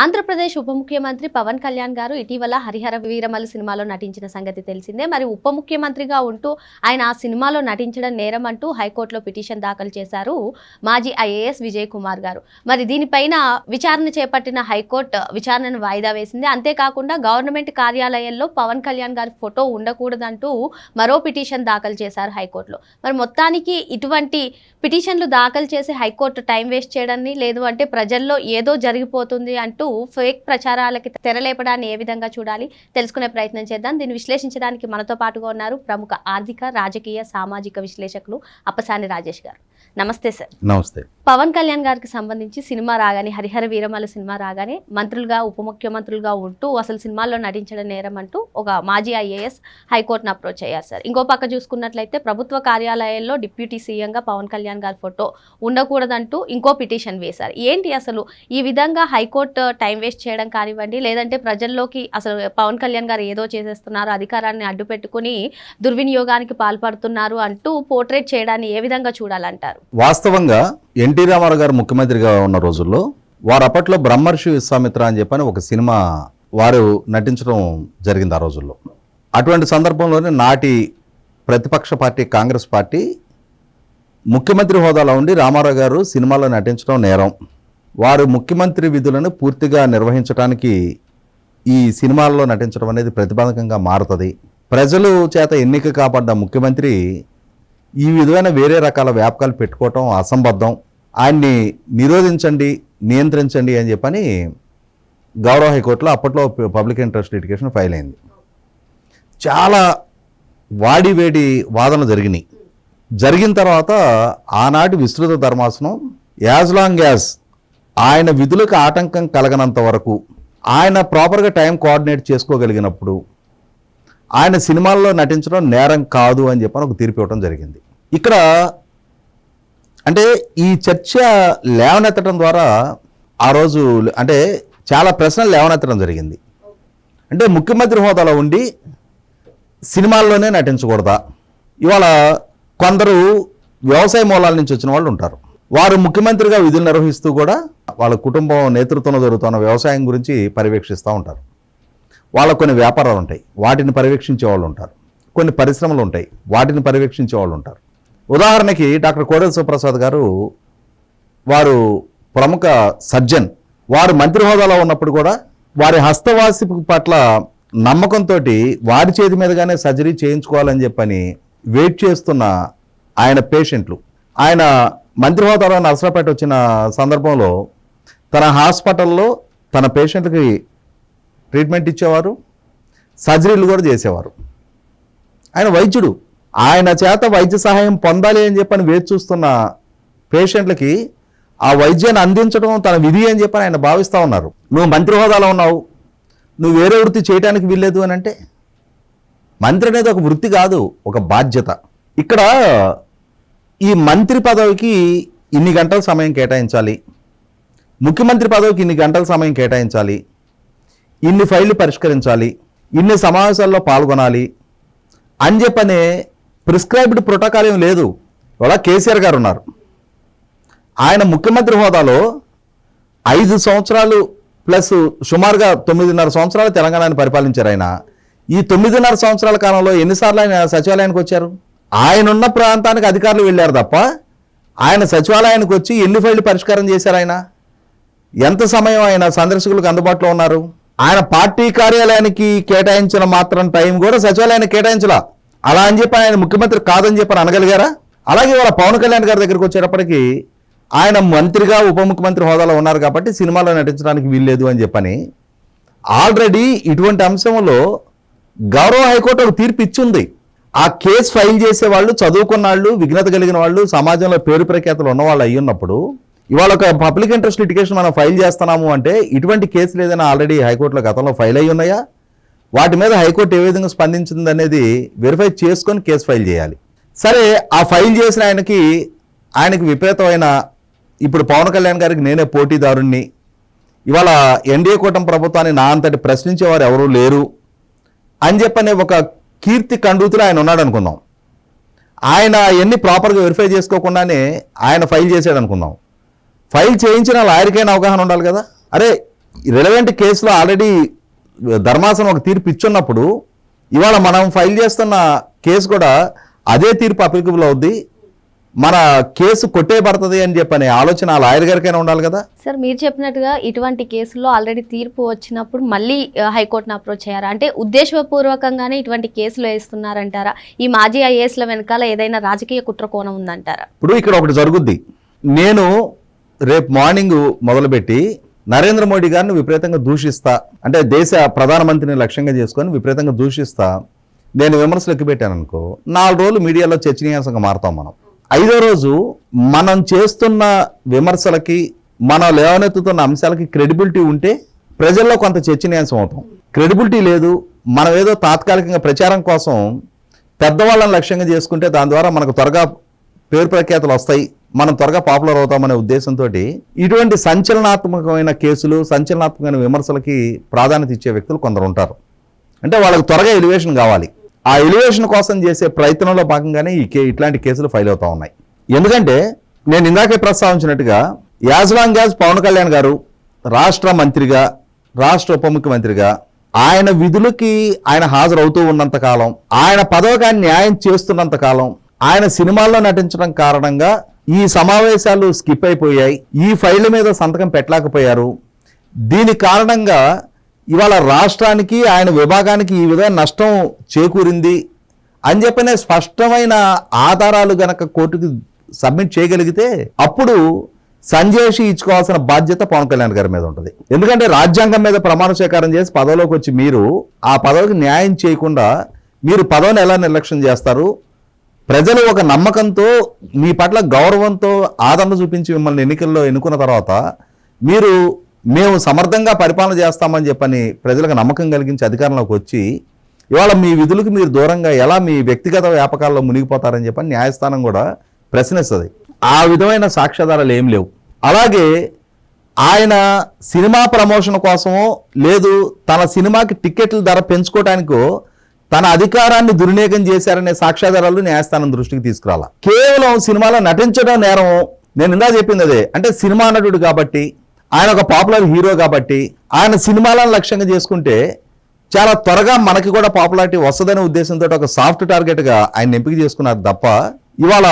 Andhra Pradesh ఉప ముఖ్యమంత్రి పవన్ కళ్యాణ్ గారు ఇటీవల హరిహర వీరమలు సినిమాలో నటించిన సంగతి తెలిసిందే. మరి ఉప ముఖ్యమంత్రిగా ఉంటూ ఆయన ఆ సినిమాలో నటించడం నేరం అంటూ హైకోర్టులో పిటిషన్ దాఖలు చేశారు మాజీ ఐఏఎస్ విజయ్ కుమార్ గారు. మరి దీనిపైన విచారణ చేపట్టిన హైకోర్టు విచారణను వాయిదా వేసింది. అంతేకాకుండా గవర్నమెంట్ కార్యాలయంలో పవన్ కళ్యాణ్ గారి ఫోటో ఉండకూడదంటూ మరో పిటిషన్ దాఖలు చేశారు హైకోర్టులో. మరి మొత్తానికి ఇటువంటి పిటిషన్లు దాఖలు చేసి హైకోర్టు టైం వేస్ట్ చేయడాన్ని లేదు అంటే ప్రజల్లో ఏదో జరిగిపోతుంది అంటూ ఫేక్ ప్రచారాలకి తెరలేపడాన్ని ఏ విధంగా చూడాలి తెలుసుకునే ప్రయత్నం చేద్దాం. దీన్ని విశ్లేషించడానికి మనతో పాటుగా ఉన్నారు ప్రముఖ ఆర్థిక రాజకీయ సామాజిక విశ్లేషకులు అప్పసాని రాజేష్ గారు. నమస్తే సార్. నమస్తే. పవన్ కళ్యాణ్ గారికి సంబంధించి సినిమా రాగానే హరిహర వీరమల సినిమా రాగానే మంత్రులుగా ఉప ముఖ్యమంత్రులుగా ఉంటూ అసలు సినిమాల్లో నటించడం నేరం అంటూ ఒక మాజీ ఐఏఎస్ హైకోర్టును అప్రోచ్ అయ్యారు సార్. ఇంకో పక్క చూసుకున్నట్లయితే ప్రభుత్వ కార్యాలయాల్లో డిప్యూటీ సీఎంగా పవన్ కళ్యాణ్ గారి ఫోటో ఉండకూడదంటూ ఇంకో పిటిషన్ వేశారు. ఏంటి అసలు ఈ విధంగా హైకోర్టు టైం వేస్ట్ చేయడం కానివ్వండి లేదంటే ప్రజల్లోకి అసలు పవన్ కళ్యాణ్ గారు ఏదో చేసేస్తున్నారు అధికారాన్ని అడ్డు పెట్టుకుని దుర్వినియోగానికి పాల్పడుతున్నారు అంటూ పోర్ట్రేట్ చేయడాన్ని ఏ విధంగా చూడాలంటారు? వాస్తవంగా ఎన్టీ రామారావు గారు ముఖ్యమంత్రిగా ఉన్న రోజుల్లో వారు అప్పట్లో బ్రహ్మర్షి విశ్వామిత్ర అని చెప్పని ఒక సినిమా వారు నటించడం జరిగింది ఆ రోజుల్లో. అటువంటి సందర్భంలోనే నాటి ప్రతిపక్ష పార్టీ కాంగ్రెస్ పార్టీ ముఖ్యమంత్రి హోదాలో ఉండి రామారావు గారు సినిమాలో నటించడం నేరం. వారు ముఖ్యమంత్రి విధులను పూర్తిగా నిర్వహించడానికి ఈ సినిమాల్లో నటించడం అనేది ప్రతిబంధకంగా మారుతుంది. ప్రజలు చేత ఎన్నిక కాపాడ్డ ముఖ్యమంత్రి ఈ విధమైన వేరే రకాల వ్యాపకాలు పెట్టుకోవటం అసంబద్ధం. ఆయన్ని నిరోధించండి నియంత్రించండి అని చెప్పని గౌరవ హైకోర్టులో అప్పట్లో పబ్లిక్ ఇంట్రెస్ట్ లిటిగేషన్ ఫైల్ అయింది. చాలా వాడివేడి వాదనలు జరిగినాయి. జరిగిన తర్వాత ఆనాటి విస్తృత ధర్మాసనం యాజ్ లాంగ్ యాజ్ ఆయన విధులకు ఆటంకం కలగనంత వరకు ఆయన ప్రాపర్గా టైం కోఆర్డినేట్ చేసుకోగలిగినప్పుడు ఆయన సినిమాల్లో నటించడం నేరం కాదు అని చెప్పని ఒక తీర్పు ఇవ్వడం జరిగింది. ఇక్కడ అంటే ఈ చర్చ లేవనెత్తడం ద్వారా ఆ రోజు అంటే చాలా ప్రశ్నలు లేవనెత్తడం జరిగింది. అంటే ముఖ్యమంత్రి హోదాలో ఉండి సినిమాల్లోనే నటించకూడదా? ఇవాళ కొందరు వ్యవసాయ మూలాల నుంచి వచ్చిన వాళ్ళు ఉంటారు. వారు ముఖ్యమంత్రిగా విధులు నిర్వహిస్తూ కూడా వాళ్ళ కుటుంబం నేతృత్వంలో జరుగుతున్న వ్యవసాయం గురించి పర్యవేక్షిస్తూ ఉంటారు. వాళ్ళకు కొన్ని వ్యాపారాలు ఉంటాయి. వాటిని పర్యవేక్షించే వాళ్ళు ఉంటారు. కొన్ని పరిశ్రమలు ఉంటాయి. వాటిని పర్యవేక్షించే వాళ్ళు ఉంటారు. ఉదాహరణకి డాక్టర్ కోడెల సుప్రసాద్ గారు వారు ప్రముఖ సర్జన్. వారు మంత్రి హోదాలో ఉన్నప్పుడు కూడా వారి హస్తవాసి పట్ల నమ్మకంతో వారి చేతి మీదగానే సర్జరీ చేయించుకోవాలని చెప్పని వెయిట్ చేస్తున్న ఆయన పేషెంట్లు. ఆయన మంత్రి హోదాలో నర్సరాపేట వచ్చిన సందర్భంలో తన హాస్పిటల్లో తన పేషెంట్కి ట్రీట్మెంట్ ఇచ్చేవారు సర్జరీలు కూడా చేసేవారు. ఆయన వైద్యుడు. ఆయన చేత వైద్య సహాయం పొందాలి అని చెప్పని వేచి చూస్తున్న పేషెంట్లకి ఆ వైద్యాన్ని అందించడం తన విధి అని చెప్పని ఆయన భావిస్తూ ఉన్నారు. నువ్వు మంత్రి హోదాలో ఉన్నావు. నువ్వు వేరే వృత్తి చేయడానికి వీల్లేదు అని అంటే? మంత్రి అనేది ఒక వృత్తి కాదు ఒక బాధ్యత. ఇక్కడ ఈ మంత్రి పదవికి ఇన్ని గంటల సమయం కేటాయించాలి. ముఖ్యమంత్రి పదవికి ఇన్ని గంటల సమయం కేటాయించాలి. ఇన్ని ఫైళ్ళు పరిష్కరించాలి ఇన్ని సమావేశాల్లో పాల్గొనాలి అని చెప్పనే ప్రిస్క్రైబ్డ్ ప్రోటోకాల్ ఏం లేదు. ఇవాళ కేసీఆర్ గారు ఉన్నారు. ఆయన ముఖ్యమంత్రి హోదాలో ఐదు సంవత్సరాలు ప్లస్ సుమారుగా తొమ్మిదిన్నర సంవత్సరాలు తెలంగాణని పరిపాలించారు ఆయన. ఈ తొమ్మిదిన్నర సంవత్సరాల కాలంలో ఎన్నిసార్లు ఆయన సచివాలయానికి వచ్చారు? ఆయన ఉన్న ప్రాంతానికి అధికారులు వెళ్ళారు తప్ప ఆయన సచివాలయానికి వచ్చి ఎన్ని ఫైళ్ళు పరిష్కారం చేశారు ఆయన? ఎంత సమయం ఆయన సందర్శకులకు అందుబాటులో ఉన్నారు? ఆయన పార్టీ కార్యాలయానికి కేటాయించిన మాత్రం టైం కూడా సచివాలయానికి కేటాయించలా. అలా అని చెప్పి ఆయన ముఖ్యమంత్రి కాదని చెప్పని అనగలిగారా? అలాగే వాళ్ళ పవన్ కళ్యాణ్ గారి దగ్గరికి వచ్చేటప్పటికి ఆయన మంత్రిగా ఉప ముఖ్యమంత్రి హోదాలో ఉన్నారు కాబట్టి సినిమాలో నటించడానికి వీల్లేదు అని చెప్పని ఆల్రెడీ ఇటువంటి అంశంలో గౌరవ హైకోర్టు ఒక తీర్పు ఇచ్చింది. ఆ కేసు ఫైల్ చేసే వాళ్ళు చదువుకున్న వాళ్ళు విఘ్నత కలిగిన వాళ్ళు సమాజంలో పేరు ప్రఖ్యాతలు ఉన్నవాళ్ళు అయ్యున్నప్పుడు ఉన్నప్పుడు ఇవాళ ఒక పబ్లిక్ ఇంట్రెస్ట్ లిటిగేషన్ మనం ఫైల్ చేస్తున్నాము అంటే ఇటువంటి కేసులు ఏదైనా ఆల్రెడీ హైకోర్టులో గతంలో ఫైల్ అయి ఉన్నాయా? వాటి మీద హైకోర్టు ఏ విధంగా స్పందించింది అనేది వెరిఫై చేసుకొని కేసు ఫైల్ చేయాలి. సరే ఆ ఫైల్ చేసిన ఆయనకి ఆయనకి విపరీతమైన ఇప్పుడు పవన్ కళ్యాణ్ గారికి నేనే పోటీదారుణ్ణి. ఇవాళ ఎన్డీఏ కూటమి ప్రభుత్వాన్ని నా అంతటి ప్రశ్నించేవారు ఎవరూ లేరు అని చెప్పనే ఒక కీర్తి కండూతులు ఆయన ఉన్నాడు అనుకుందాం. ఆయన ఎన్ని ప్రాపర్గా వెరిఫై చేసుకోకుండానే ఆయన ఫైల్ చేశాడు అనుకుందాం. ఫైల్ చేయించిన లాయర్కైనా అవగాహన ఉండాలి కదా. అరే రిలవెంట్ కేసులో ఆల్రెడీ ధర్మాసనం ఒక తీర్పు ఇచ్చున్నప్పుడు ఇవాళ మనం ఫైల్ చేస్తున్న కేసు కూడా అదే తీర్పు అప్లికబుల్ అవుద్ది. మన కేసు కొట్టేయబడుతుంది అని చెప్పనే ఆలోచన ఆ లాయర్ గారికైనా ఉండాలి కదా. సార్ మీరు చెప్పినట్టుగా ఇటువంటి కేసుల్లో ఆల్రెడీ తీర్పు వచ్చినప్పుడు మళ్ళీ హైకోర్టును అప్రోచ్ అయ్యారా అంటే ఉద్దేశపూర్వకంగానే ఇటువంటి కేసులు వేస్తున్నారంటారా? ఈ మాజీ ఐఏఎస్ల వెనకాల ఏదైనా రాజకీయ కుట్ర కోణం ఉందంటారా? ఇప్పుడు ఇక్కడ ఒకటి జరుగుద్ది. నేను రేపు మార్నింగ్ మొదలుపెట్టి నరేంద్ర మోడీ గారిని విపరీతంగా దూషిస్తా అంటే దేశ ప్రధానమంత్రిని లక్ష్యంగా చేసుకొని విపరీతంగా దూషిస్తా నేను విమర్శలు ఎక్కిపెట్టాను అనుకో నాలుగు రోజులు మీడియాలో చర్చనీయాంశంగా మారుతాం మనం. ఐదో రోజు మనం చేస్తున్న విమర్శలకి మనం లేవనెత్తుతున్న అంశాలకి క్రెడిబిలిటీ ఉంటే ప్రజల్లో కొంత చర్చనీయాంశం అవుతాం. క్రెడిబిలిటీ లేదు మనం ఏదో తాత్కాలికంగా ప్రచారం కోసం పెద్దవాళ్ళని లక్ష్యంగా చేసుకుంటే దాని ద్వారా మనకు త్వరగా పేరు ప్రఖ్యాతులు వస్తాయి. మనం త్వరగా పాపులర్ అవుతామనే ఉద్దేశంతో ఇటువంటి సంచలనాత్మకమైన కేసులు సంచలనాత్మకమైన విమర్శలకి ప్రాధాన్యత ఇచ్చే వ్యక్తులు కొందరు ఉంటారు. అంటే వాళ్ళకి త్వరగా ఎలివేషన్ కావాలి. ఆ ఎలివేషన్ కోసం చేసే ప్రయత్నంలో భాగంగానే ఈ కే ఇట్లాంటి కేసులు ఫైల్ అవుతా ఉన్నాయి. ఎందుకంటే నేను ఇందాకే ప్రస్తావించినట్టుగా as long as Pawan Kalyan గారు రాష్ట్ర మంత్రిగా రాష్ట్ర ఉప ముఖ్యమంత్రిగా ఆయన విధులకి ఆయన హాజరవుతూ ఉన్నంత కాలం ఆయన పదవికి న్యాయం చేస్తున్నంత కాలం ఆయన సినిమాల్లో నటించడం కారణంగా ఈ సమావేశాలు స్కిప్ అయిపోయాయి. ఈ ఫైళ్ళ మీద సంతకం పెట్టలేకపోయారు. దీని కారణంగా ఇవాళ రాష్ట్రానికి ఆయన విభాగానికి ఈ విధంగా నష్టం చేకూరింది అని చెప్పనే స్పష్టమైన ఆధారాలు గనక కోర్టుకి సబ్మిట్ చేయగలిగితే అప్పుడు సంజయ్ ఇచ్చుకోవాల్సిన బాధ్యత పవన్ కళ్యాణ్ గారి మీద ఉంటుంది. ఎందుకంటే రాజ్యాంగం మీద ప్రమాణ స్వీకారం చేసి పదవిలోకి వచ్చి మీరు ఆ పదవికి న్యాయం చేయకుండా మీరు పదవిని ఎలా నిర్లక్ష్యం చేస్తారు? ప్రజలు ఒక నమ్మకంతో మీ పట్ల గౌరవంతో ఆదరణ చూపించి మిమ్మల్ని ఎన్నికల్లో ఎన్నుకున్న తర్వాత మీరు మేము సమర్థంగా పరిపాలన చేస్తామని చెప్పని ప్రజలకు నమ్మకం కలిగించి అధికారంలోకి వచ్చి ఇవాళ మీ విధులకు మీరు దూరంగా ఎలా మీ వ్యక్తిగత వ్యాపకాల్లో మునిగిపోతారని చెప్పని న్యాయస్థానం కూడా ప్రశ్నిస్తుంది. ఆ విధమైన సాక్ష్యాధారాలు ఏం లేవు. అలాగే ఆయన సినిమా ప్రమోషన్ కోసమో లేదు తన సినిమాకి టికెట్ల ధర పెంచుకోవటానికో తన అధికారాన్ని దుర్వినియోగం చేశారనే సాక్ష్యాధారాలు న్యాయస్థానం దృష్టికి తీసుకురాల. కేవలం సినిమాలో నటించడం నేరం నేను ఇందా చెప్పింది అదే. అంటే సినిమా నటుడు కాబట్టి ఆయన ఒక పాపులర్ హీరో కాబట్టి ఆయన సినిమాలను లక్ష్యంగా చేసుకుంటే చాలా త్వరగా మనకి కూడా పాపులారిటీ వస్తుందనే ఉద్దేశంతో ఒక సాఫ్ట్ టార్గెట్గా ఆయన ఎంపిక చేసుకున్నారు తప్ప ఇవాళ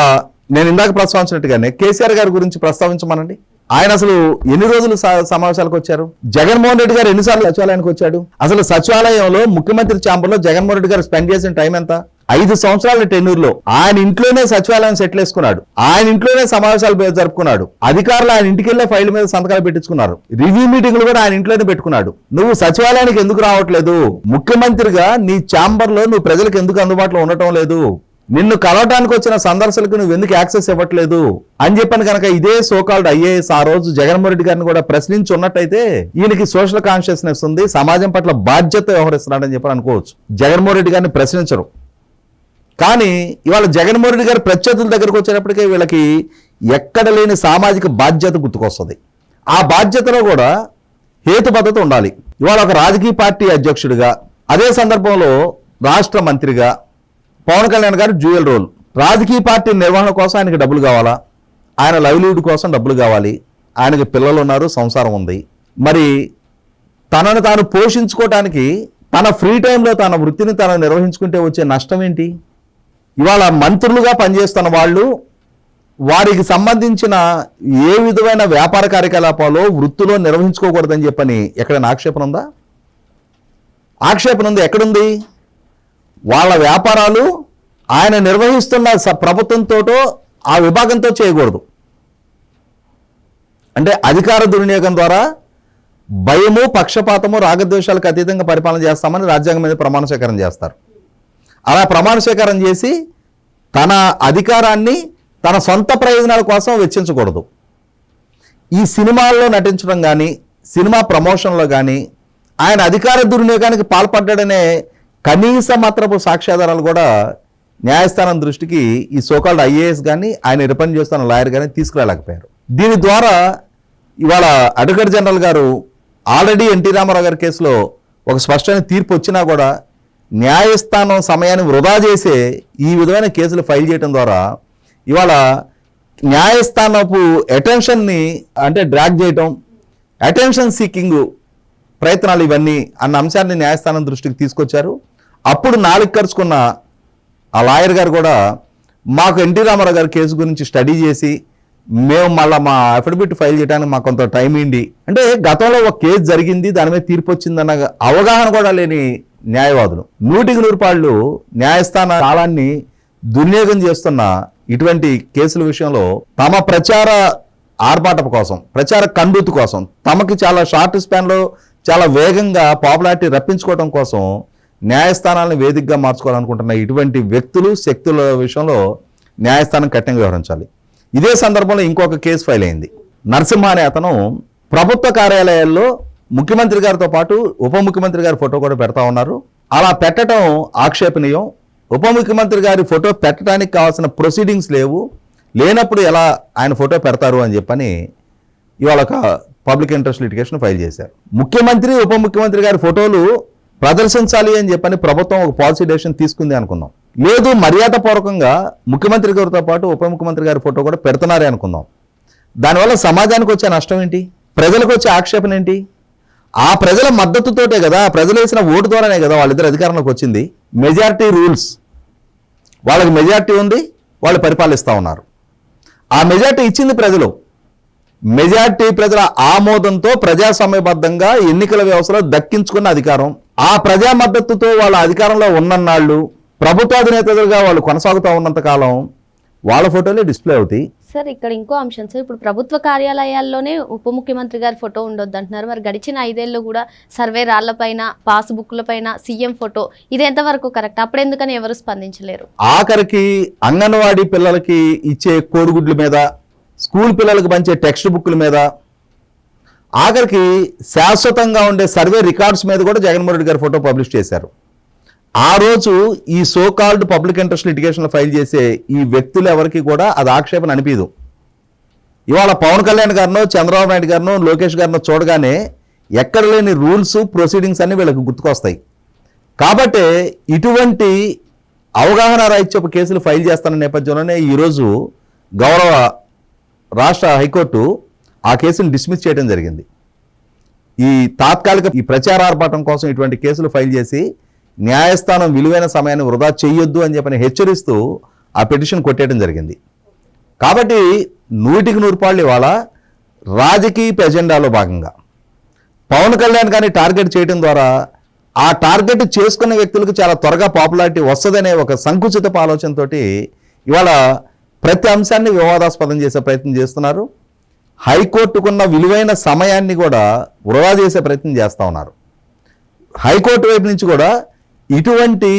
నేను ఇందాక ప్రస్తావించినట్టుగానే కేసీఆర్ గారి గురించి ప్రస్తావించమనండి. ఆయన అసలు ఎన్ని రోజులు స- సమావేశాలకు వచ్చారు? జగన్మోహన్ రెడ్డి గారు ఎన్నిసార్లు సచివాలయానికి వచ్చాడు? అసలు సచివాలయంలో ముఖ్యమంత్రి ఛాంబర్లో జగన్మోహన్ రెడ్డి గారు స్పెండ్ చేసిన టైం ఎంత? ఐదు సంవత్సరాల టెన్యూర్లో. ఆయన ఇంట్లోనే సచివాలయం సెటిల్ వేసుకున్నాడు ఆయన ఇంట్లోనే సమావేశాలు జరుపుకున్నాడు. అధికారులు ఆయన ఇంటికి వెళ్ళే ఫైల్ మీద సంతకాలు పెట్టించుకున్నారు. రివ్యూ మీటింగ్లు కూడా ఆయన ఇంట్లోనే పెట్టుకున్నాడు. నువ్వు సచివాలయానికి ఎందుకు రావట్లేదు? ముఖ్యమంత్రిగా నీ ఛాంబర్లో నువ్వు ప్రజలకు ఎందుకు అందుబాటులో ఉండటం లేదు? నిన్ను కలవటానికి వచ్చిన సందర్శకులకు నువ్వు ఎందుకు యాక్సెస్ ఇవ్వట్లేదు? అని చెప్పాను కనుక ఇదే సోకాల్డ్ ఐఏఎస్ ఆ రోజు జగన్మోహన్ రెడ్డి గారిని కూడా ప్రశ్నించి ఉన్నట్టయితే ఈయనకి సోషల్ కాన్షియస్నెస్ ఉంది సమాజం పట్ల బాధ్యత వ్యవహరిస్తున్నాడని చెప్పని అనుకోవచ్చు. జగన్మోహన్ రెడ్డి గారిని ప్రశ్నించరు. కానీ ఇవాళ జగన్మోహన్ రెడ్డి గారి ప్రత్యర్థుల దగ్గరకు వచ్చేటప్పటికే వీళ్ళకి ఎక్కడ లేని సామాజిక బాధ్యత గుర్తుకొస్తుంది. ఆ బాధ్యతలో కూడా హేతుబద్ధత ఉండాలి. ఇవాళ ఒక రాజకీయ పార్టీ అధ్యక్షుడిగా అదే సందర్భంలో రాష్ట్ర మంత్రిగా పవన్ కళ్యాణ్ గారు డ్యూయల్ రోల్. రాజకీయ పార్టీ నిర్వహణ కోసం ఆయనకి డబ్బులు కావాలా? ఆయన లైవ్లీహుడ్ కోసం డబ్బులు కావాలి. ఆయనకి పిల్లలు ఉన్నారు సంసారం ఉంది. మరి తనను తాను పోషించుకోవటానికి తన ఫ్రీ టైంలో తన వృత్తిని తను నిర్వహించుకుంటే వచ్చే నష్టం ఏంటి? ఇవాళ మంత్రులుగా పనిచేస్తున్న వాళ్ళు వారికి సంబంధించిన ఏ విధమైన వ్యాపార కార్యకలాపాలు వృత్తిలో నిర్వహించుకోకూడదని చెప్పని ఎక్కడైనా ఆక్షేపణ ఉందా? ఆక్షేపణ ఉంది. ఎక్కడుంది? వాళ్ళ వ్యాపారాలు ఆయన నిర్వహిస్తున్న ప్రభుత్వంతోటో ఆ విభాగంతో చేయకూడదు. అంటే అధికార దుర్వినియోగం ద్వారా భయము పక్షపాతము రాగద్వేషాలకు అతీతంగా పరిపాలన చేస్తామని రాజ్యాంగం మీద ప్రమాణ స్వీకారం చేస్తారు. అలా ప్రమాణ స్వీకారం చేసి తన అధికారాన్ని తన సొంత ప్రయోజనాల కోసం వెచ్చించకూడదు. ఈ సినిమాల్లో నటించడం కానీ సినిమా ప్రమోషన్లో కానీ ఆయన అధికార దుర్వినియోగానికి పాల్పడ్డాడనే కనీస మాత్రపు సాక్ష్యాధారాలు కూడా న్యాయస్థానం దృష్టికి ఈ సోకాల్డ్ ఐఏఎస్ కానీ ఆయన రిపండ్ చేస్తున్న లాయర్ కానీ తీసుకురాలేకపోయారు. దీని ద్వారా ఇవాళ అడ్వకేట్ జనరల్ గారు ఆల్రెడీ ఎన్టీ రామారావు గారి కేసులో ఒక స్పష్టమైన తీర్పు వచ్చినా కూడా న్యాయస్థానం సమయాన్ని వృధా చేసే ఈ విధమైన కేసులు ఫైల్ చేయడం ద్వారా ఇవాళ న్యాయస్థానపు అటెన్షన్ని అంటే డ్రాగ్ చేయటం అటెన్షన్ సీకింగ్ ప్రయత్నాలు ఇవన్నీ అన్న అంశాన్ని న్యాయస్థానం దృష్టికి తీసుకొచ్చారు. అప్పుడు నాలుగు ఖర్చుకున్న ఆ లాయర్ గారు కూడా మాకు ఎన్టీ రామారావు గారి కేసు గురించి స్టడీ చేసి మేము మళ్ళీ మా అఫిడవిట్ ఫైల్ చేయడానికి మాకు కొంత టైం ఇండి అంటే గతంలో ఒక కేసు జరిగింది దాని మీద తీర్పు వచ్చిందన్న అవగాహన కూడా లేని న్యాయవాదులు. నూటికి నూరు పాళ్ళు న్యాయస్థాన కాలాన్ని దుర్వినియోగం చేస్తున్న ఇటువంటి కేసుల విషయంలో తమ ప్రచార ఆర్భాటపు కోసం ప్రచార కండూతు కోసం తమకి చాలా షార్ట్ స్పాన్లో చాలా వేగంగా పాపులారిటీ రప్పించుకోవడం కోసం న్యాయస్థానాలను వేదికగా మార్చుకోవాలనుకుంటున్న ఇటువంటి వ్యక్తులు శక్తుల విషయంలో న్యాయస్థానం కఠినంగా వ్యవహరించాలి. ఇదే సందర్భంలో ఇంకొక కేసు ఫైల్ అయింది. నరసింహ అనే అతను ప్రభుత్వ కార్యాలయాల్లో ముఖ్యమంత్రి గారితో పాటు ఉప ముఖ్యమంత్రి గారి ఫోటో కూడా పెడతా ఉన్నారు. అలా పెట్టడం ఆక్షేపణీయం. ఉప ముఖ్యమంత్రి గారి ఫోటో పెట్టడానికి కావాల్సిన ప్రొసీడింగ్స్ లేవు. లేనప్పుడు ఎలా ఆయన ఫోటో పెడతారు అని చెప్పని ఇవాళ ఒక పబ్లిక్ ఇంట్రెస్ట్ లిటిగేషన్ ఫైల్ చేశారు. ముఖ్యమంత్రి ఉప ముఖ్యమంత్రి గారి ఫోటోలు ప్రదర్శించాలి అని చెప్పని ప్రభుత్వం ఒక పాలసీ డెసిషన్ తీసుకుంది అనుకుందాం. లేదు మర్యాదపూర్వకంగా ముఖ్యమంత్రి గారితో పాటు ఉప ముఖ్యమంత్రి గారి ఫోటో కూడా పెడుతున్నారే అనుకుందాం. దానివల్ల సమాజానికి వచ్చే నష్టం ఏంటి? ప్రజలకు వచ్చే ఆక్షేపణ ఏంటి? ఆ ప్రజల మద్దతుతోటే కదా ప్రజలు వేసిన ఓటు ద్వారానే కదా వాళ్ళిద్దరు అధికారంలోకి వచ్చింది. Majority rules. వాళ్ళకి మెజారిటీ ఉంది వాళ్ళు పరిపాలిస్తూ ఉన్నారు. ఆ మెజారిటీ ఇచ్చింది ప్రజలు. మెజారిటీ ప్రజల ఆమోదంతో ప్రజాస్వామ్యబద్ధంగా ఎన్నికల వ్యవస్థలో దక్కించుకున్న అధికారం ఆ ప్రజా మద్దతుతో వాళ్ళ అధికారంలో ఉన్నన్నాళ్ళు ప్రభుత్వాధినేతలుగా వాళ్ళు కొనసాగుతూ ఉన్నంత కాలం వాళ్ళ ఫోటోలే డిస్ప్లే అవుతాయి. సార్ ఇక్కడ ఇంకో అంశం. సార్ ఇప్పుడు ప్రభుత్వ కార్యాలయాల్లోనే ఉప ముఖ్యమంత్రి గారి ఫోటో ఉండొద్దు అంటున్నారు మరి గడిచిన ఐదేళ్ళు కూడా సర్వే రాళ్ళపైన పాస్ బుక్ల పైన సీఎం ఫోటో ఇది ఎంతవరకు కరెక్ట్? అప్పుడు ఎందుకని ఎవరు స్పందించలేరు? ఆఖరికి అంగన్వాడీ పిల్లలకి ఇచ్చే కోడిగుడ్ల మీద స్కూల్ పిల్లలకు పంచే టెక్స్ట్ బుక్ల మీద ఆఖరికి శాశ్వతంగా ఉండే సర్వే రికార్డ్స్ మీద కూడా జగన్మోహన్ రెడ్డి గారి ఫోటో పబ్లిష్ చేశారు. ఆ రోజు ఈ సో కాల్డ్ పబ్లిక్ ఇంట్రెస్ట్ లిటిగేషన్లో ఫైల్ చేసే ఈ వ్యక్తులు ఎవరికి కూడా అది ఆక్షేపణ అనిపించదు ఇవాళ పవన్ కళ్యాణ్ గారినో చంద్రబాబు నాయుడు గారినో లోకేష్ గారినో చూడగానే ఎక్కడ లేని రూల్స్ ప్రొసీడింగ్స్ అన్నీ వీళ్ళకి గుర్తుకొస్తాయి. కాబట్టి ఇటువంటి అవగాహన రాహిత్యపు కేసులు ఫైల్ చేస్తున్న నేపథ్యంలోనే ఈరోజు గౌరవ రాష్ట్ర హైకోర్టు ఆ కేసును డిస్మిస్ చేయడం జరిగింది. ఈ తాత్కాలిక ఈ ప్రచారార్భాటం కోసం ఇటువంటి కేసులు ఫైల్ చేసి న్యాయస్థానం విలువైన సమయాన్ని వృధా చేయొద్దు అని చెప్పని హెచ్చరిస్తూ ఆ పిటిషన్ కొట్టేయడం జరిగింది. కాబట్టి నూటికి నూరుపాళ్ళు ఇవాళ రాజకీయ ఎజెండాలో భాగంగా పవన్ కళ్యాణ్ గారిని టార్గెట్ చేయడం ద్వారా ఆ టార్గెట్ చేసుకున్న వ్యక్తులకు చాలా త్వరగా పాపులారిటీ వస్తుందనే ఒక సంకుచిత ఆలోచనతోటి ఇవాళ ప్రతి అంశాన్ని వివాదాస్పదం చేసే ప్రయత్నం చేస్తున్నారు. హైకోర్టుకున్న విలువైన సమయాన్ని కూడా వృధా చేసే ప్రయత్నం చేస్తూ ఉన్నారు. హైకోర్టు వైపు నుంచి కూడా ఇటువంటి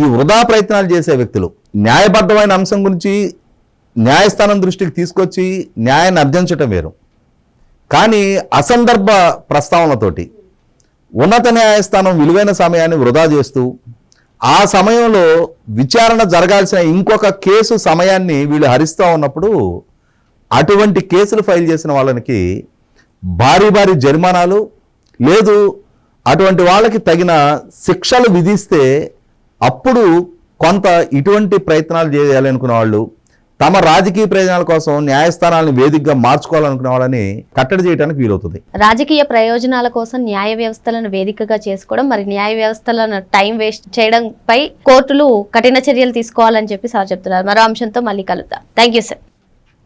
ఈ వృధా ప్రయత్నాలు చేసే వ్యక్తులు న్యాయబద్ధమైన అంశం గురించి న్యాయస్థానం దృష్టికి తీసుకొచ్చి న్యాయాన్ని అర్జించటం వేరు. కానీ అసందర్భ ప్రస్తావనతోటి ఉన్నత న్యాయస్థానం విలువైన సమయాన్ని వృధా చేస్తూ ఆ సమయంలో విచారణ జరగాల్సిన ఇంకొక కేసు సమయాన్ని వీళ్ళు హరిస్తూ ఉన్నప్పుడు అటువంటి కేసులు ఫైల్ చేసిన వాళ్ళకి భారీ భారీ జరిమానాలు లేదు అటువంటి వాళ్ళకి తగిన శిక్షలు విధిస్తే అప్పుడు కొంత ఇటువంటి ప్రయత్నాలు చేయాలనుకున్న వాళ్ళు తమ రాజకీయ ప్రయోజనాల కోసం న్యాయస్థానాలను వేదికగా మార్చుకోవాలనుకునే వాళ్ళని కట్టడి చేయడానికి వీలవుతుంది. రాజకీయ ప్రయోజనాల కోసం న్యాయ వ్యవస్థలను వేదికగా చేసుకోవడం మరి న్యాయ వ్యవస్థలను టైం వేస్ట్ చేయడంపై కోర్టులు కఠిన చర్యలు తీసుకోవాలని చెప్పి సార్ చెప్తున్నారు. మరో అంశంతో మళ్ళీ కలుద్దాం. Thank you sir.